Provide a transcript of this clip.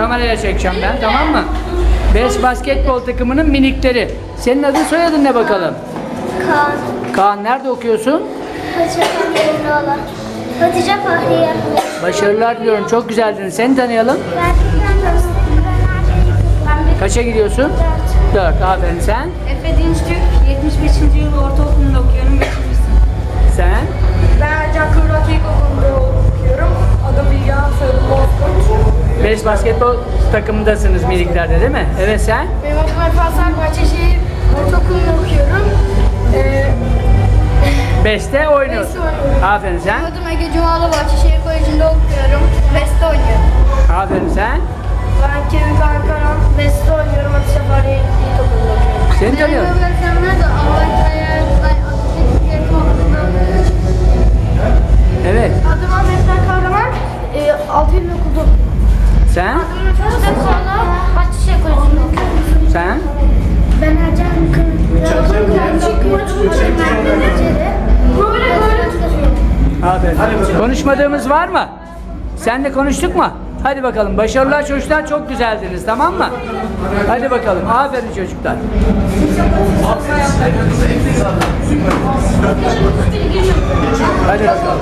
Kameraya çekeceğim ben tamam mı? Beş basketbol takımının minikleri. Senin adın soyadın ne bakalım? Kaan. Kaan nerede okuyorsun? Hatice Fahriye Oğlan. Hatice Fahriye. Başarılar diliyorum. Çok güzeldiniz. Seni tanıyalım. Ben Ben Kaça gidiyorsun? Dört. Aferin sen. Efe Dinçtürk, 75. yıl ortaokulunda Beş basketbol takımındasınız miniklerde değil mi? Evet sen. Benim adım Efe Hasan Bahçeşehir Ortaokulu'nda okuyorum. Ee, Beşte oynuyorsun. Beşte oynuyorum. Aferin sen. adım Ege Cumalı Bahçeşehir Koleji'nde okuyorum. Beste oynuyorum. Aferin sen. Ben Kevin Kankaran. Beste oynuyorum. Hatice Fahriye İlkokulu'nda okuyorum. Seni tanıyorum. Evet. Adım Ahmet Kahraman. Ee, Altı yıl okudum. Sen. Sen. Ben Ercan. Konuşmadığımız var mı? Senle konuştuk mu? Hadi bakalım. Başarılar çocuklar çok güzeldiniz tamam mı? Hadi bakalım. Aferin çocuklar. Hadi bakalım.